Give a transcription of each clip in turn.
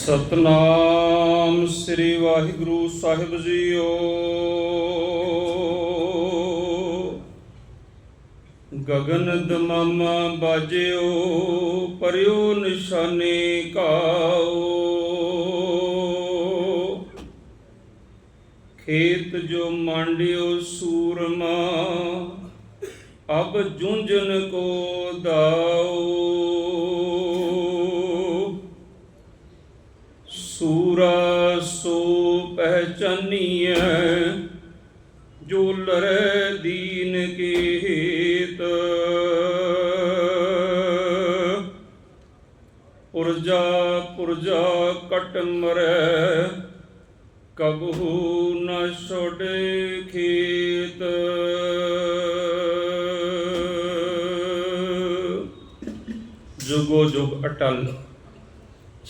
ਸਤਨਾਮ ਸ੍ਰੀ ਵਾਹਿਗੁਰੂ ਸਾਹਿਬ ਜੀਓ। ਗਗਨ ਦਮਮਾ ਬਾਜਿਓ, ਪਰਿਓ ਨਿਸ਼ਾਨੇ ਕਾਓ। ਖੇਤ ਜੋ ਮੰਡਿਓ ਸੂਰਮਾ, ਅਬ ਜੁੰਜਨ ਕੋ ਦਾਓ। پورا سو پہچانیے جو لڑے دین کے ہیت پرجا پرجا کٹ مرے کبہو نہ چھوڑے کھیت جگو جگ اٹل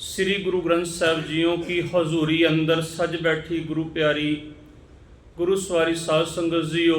ਸ੍ਰੀ ਗੁਰੂ ਗ੍ਰੰਥ ਸਾਹਿਬ ਜੀਓ ਕੀ ਹਜ਼ੂਰੀ ਅੰਦਰ ਸਜ ਬੈਠੀ ਗੁਰੂ ਪਿਆਰੀ ਗੁਰੂ ਸਵਾਰੀ ਸਾਧ ਸੰਗਤ ਜੀਓ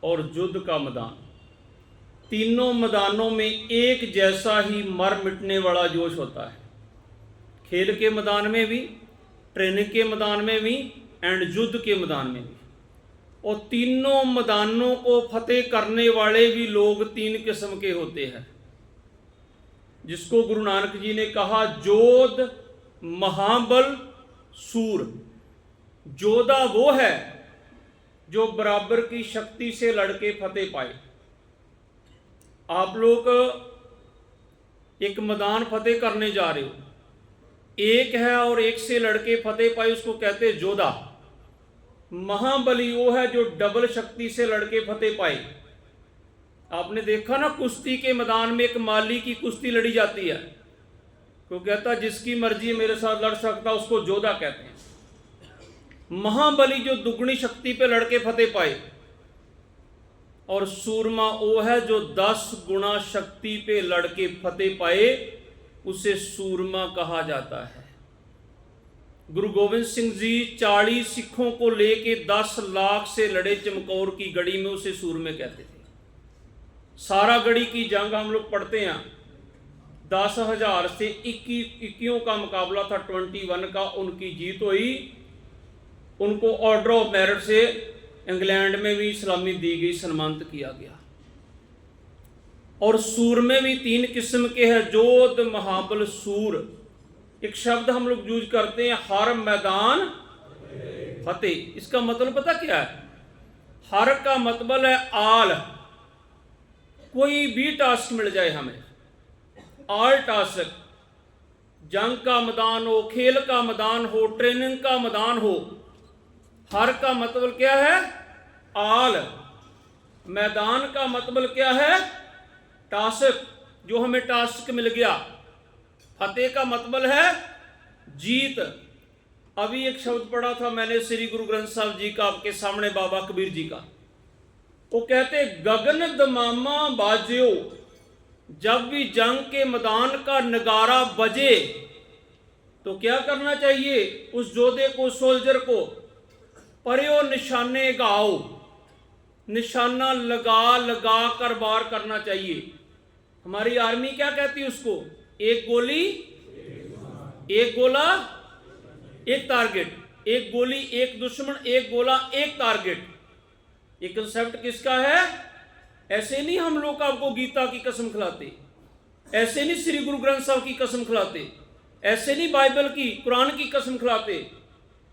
اور جد کا میدان۔ تینوں میدانوں میں ایک جیسا ہی مر مٹنے والا جوش ہوتا ہے۔ کھیل کے میدان میں بھی، ٹریننگ کے میدان میں بھی، اینڈ جد کے میدان میں بھی۔ اور تینوں میدانوں کو فتح کرنے والے بھی لوگ تین قسم کے ہوتے ہیں۔ جس کو گرو نانک جی نے کہا، جود، مہابل، سور۔ جودہ وہ ہے جو برابر کی شکتی سے لڑ کے فتح پائے۔ آپ لوگ ایک میدان فتح کرنے جا رہے ہو۔ ایک ہے اور ایک سے لڑ کے فتح پائے، اس کو کہتے جودا مہا بلی وہ ہے جو ڈبل شکتی سے لڑ کے فتح پائی آپ نے دیکھا نا، کشتی کے میدان میں ایک مالی کی کشتی لڑی جاتی ہے۔ تو کہتا جس کی مرضی میرے ساتھ لڑ سکتا، اس کو جودا کہتے ہیں۔ مہابلی جو دگنی شکتی پہ لڑکے فتح پائے۔ اور سورما وہ ہے جو دس گنا شکتی پہ لڑکے فتح پائے، اسے سورما کہا جاتا ہے۔ گرو گوبند سنگھ جی چالیس سکھوں کو لے کے دس لاکھ سے لڑے چمکور کی گڑی میں اسے سورمے کہتے تھے۔ سارا گڑی کی جنگ ہم لوگ پڑھتے ہیں۔ دس ہزار سے اکیوں کا مقابلہ تھا ٹوینٹی ون کا، ان کی جیت ہوئی۔ ان کو آرڈر آف میرٹ سے انگلینڈ میں بھی سلامی دی گئی، سنمانت کیا گیا۔ اور سور میں بھی تین قسم کے ہیں جود محابل سور۔ ایک شبد ہم لوگ یوز کرتے ہیں، ہر میدان فتح۔ اس کا مطلب پتہ کیا ہے؟ ہر کا مطلب ہے آل۔ کوئی بھی ٹاسک مل جائے ہمیں۔ All task. جنگ کا میدان ہو، کھیل کا میدان ہو، ٹریننگ کا میدان ہو۔ ہر کا مطلب کیا ہے؟ آل۔ میدان کا مطلب کیا ہے؟ ٹاسک، جو ہمیں ٹاسک مل گیا۔ فتح کا مطلب ہے جیت۔ ابھی ایک شبد پڑھا تھا میں نے سری گرو گرنتھ صاحب جی کا، آپ کے سامنے بابا کبیر جی کا۔ وہ کہتے گگن دماما باجیو، جب بھی جنگ کے میدان کا نگارہ بجے تو کیا کرنا چاہیے؟ اس جودے کو، سولجر کو پریو نشانے گاؤ نشانہ لگا لگا کر بار کرنا چاہیے ہماری آرمی کیا کہتی اس کو ایک گولی ایک گولا ایک ٹارگٹ ایک گولی ایک دشمن ایک گولا ایک ٹارگٹ یہ کنسپٹ کس کا ہے ایسے نہیں ہم لوگ آپ کو گیتا کی قسم کھلاتے ایسے نہیں سری گرو گرنتھ صاحب کی قسم کھلاتے ایسے نہیں بائبل کی قرآن کی قسم کھلاتے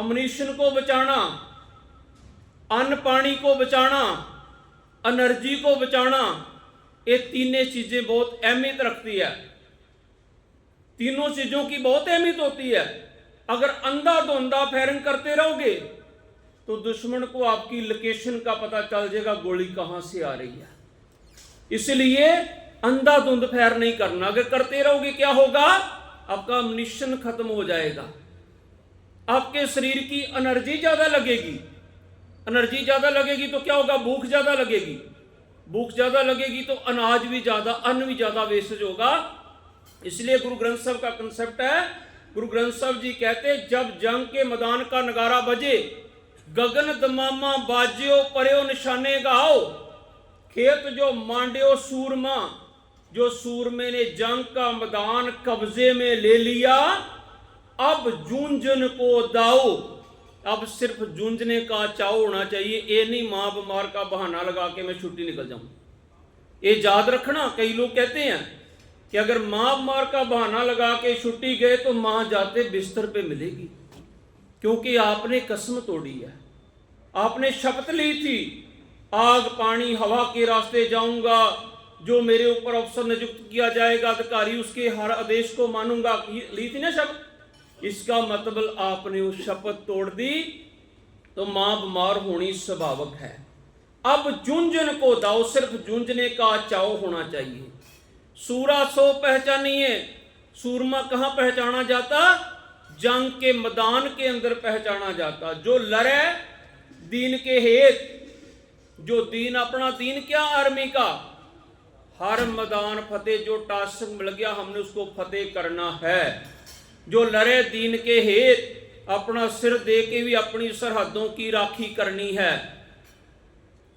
امنیشن کو بچانا ان پانی کو بچانا انرجی کو بچانا یہ تینے چیزیں بہت اہمیت رکھتی ہے تینوں چیزوں کی بہت اہمیت ہوتی ہے اگر اندھا تو اندھا فیرنگ کرتے رہو گے تو دشمن کو آپ کی لوکیشن کا پتہ چل جائے گا گولی کہاں سے آ رہی ہے اس لیے اندھا دھند پھیر نہیں کرنا اگر کرتے رہو گے کیا ہوگا آپ کا امنیشن ختم ہو جائے گا آپ کے شریر کی انرجی زیادہ لگے گی انرجی زیادہ لگے گی تو کیا ہوگا بھوک زیادہ لگے گی بھوک زیادہ لگے گی تو اناج بھی زیادہ ان بھی زیادہ ویسج ہوگا اس لیے گرو گرنتھ صاحب کا کنسپٹ ہے گرو گرنتھ صاحب جی کہتے جب جنگ کے میدان کا نگارہ بجے گگن دماما باجیو پریو نشانے گاؤ کھیت جو مانڈیو سورما جو سورمے نے جنگ کا میدان قبضے میں لے لیا اب جونجن کو داؤ۔ اب صرف جونجنے کا چاؤ ہونا چاہیے۔ یہ نہیں، ماں بمار کا بہانہ لگا کے میں چھٹی نکل جاؤں۔ یہ یاد رکھنا، کئی لوگ کہتے ہیں کہ اگر ماں بمار کا بہانہ لگا کے چھٹی گئے تو ماں جاتے بستر پہ ملے گی۔ کیونکہ آپ نے قسم توڑی ہے۔ آپ نے شپت لی تھی۔ آگ، پانی، ہوا کے راستے جاؤں گا۔ جو میرے اوپر افسر نجکت کیا جائے گا، ادھکاری اس کے ہر آدیش کو مانوں گا۔ لی تھی نا شبت اس کا مطلب آپ نے اس شپت توڑ دی تو ماں بمار ہونی سبھاوک ہے۔ اب جنجن کو داؤ، صرف جنجنے کا چاؤ ہونا چاہیے۔ سورا سو پہچانیے سورما کہاں پہچانا جاتا؟ جنگ کے میدان کے اندر پہچانا جاتا۔ جو لڑے دین کے ہیت، جو دین، اپنا دین کیا آرمی کا؟ ہر میدان فتح، جو ٹاسک مل گیا، ہم نے اس کو فتح کرنا ہے۔ جو لڑے دین کے ہیت اپنا سر دے کے بھی اپنی سرحدوں کی راکھی کرنی ہے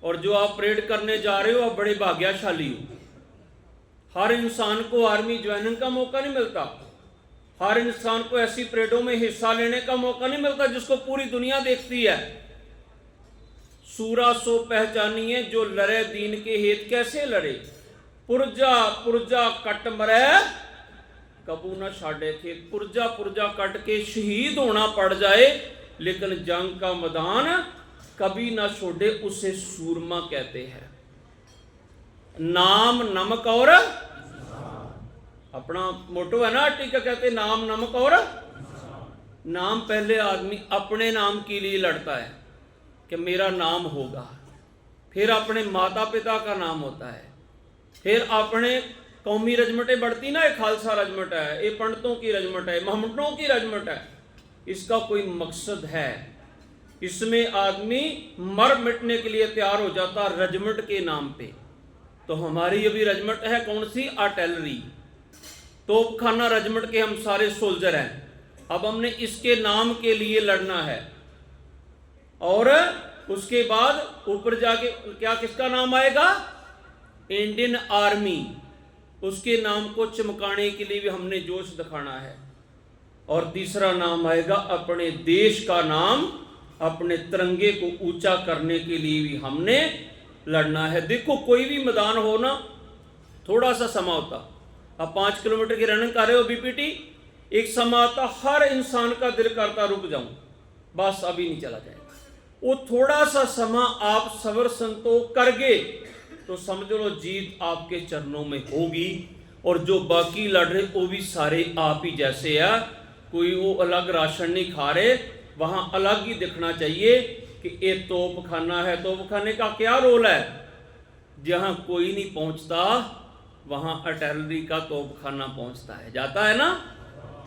اور جو آپ پریڈ کرنے جا رہے ہو آپ بڑے بھاگیا شالی ہو ہر انسان کو آرمی جوائننگ کا موقع نہیں ملتا ہر انسان کو ایسی پریڈوں میں حصہ لینے کا موقع نہیں ملتا جس کو پوری دنیا دیکھتی ہے سورہ سو پہچانیے جو لڑے دین کے ہیت کیسے لڑے پرجا پرجا کٹ مرے ਕਬੂ نہ ਛਾੜੇ تھے پرجا پرجا کٹ کے شہید ہونا پڑ جائے لیکن جنگ کا میدان کبھی نہ چھوڑے اسے سورما کہتے ہیں نام نمک اور اپنا موٹو ہے نا ٹیکا کہتے نام نمک اور نام پہلے آدمی اپنے نام کے لیے لڑتا ہے کہ میرا نام ہوگا پھر اپنے ماتا پتا کا نام ہوتا ہے پھر اپنے قومی رجمٹیں بڑھتی نا یہ خالصہ رجمٹ ہے یہ پنڈتوں کی رجمٹ ہے محمدوں کی رجمٹ ہے۔ اس کا کوئی مقصد ہے۔ اس میں آدمی مر مٹنے کے لیے تیار ہو جاتا رجمٹ کے نام پہ۔ تو ہماری ابھی رجمٹ ہے، کون سی؟ آرٹیلری۔ توپ خانہ رجمٹ کے ہم سارے سولجر ہیں۔ اب ہم نے اس کے نام کے لیے لڑنا ہے۔ اور اس کے بعد اوپر جا کے کیا، کس کا نام آئے گا؟ Indian army. اس کے نام کو چمکانے کے لیے بھی ہم نے جوش دکھانا ہے۔ اور تیسرا نام آئے گا، اپنے دیش کا نام، اپنے ترنگے کو اونچا کرنے کے لیے بھی ہم نے لڑنا ہے۔ دیکھو، کوئی بھی میدان ہو نا، تھوڑا سا سما ہوتا۔ اب پانچ کلو میٹر کی رننگ کر رہے ہو بی پی ٹی، ایک سما آتا، ہر انسان کا دل کرتا، رک جاؤں۔ بس، ابھی نہیں چلا جائے۔ وہ تھوڑا سا سما آپ سبر سنتو کر گے۔ تو سمجھ لو جیت آپ کے چرنوں میں ہوگی۔ اور جو باقی لڑ رہے وہ بھی سارے آپ ہی جیسے ہیں۔ کوئی وہ الگ راشن نہیں کھا رہے۔ وہاں الگ ہی دکھنا چاہیے کہ یہ توپ کھانا ہے۔ توپ کھانے کا کیا رول ہے؟ جہاں کوئی نہیں پہنچتا، وہاں اٹیلری کا توپ کھانا پہنچتا ہے۔ جاتا ہے نا؟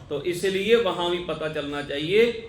تو اس لیے وہاں بھی پتہ چلنا چاہیے۔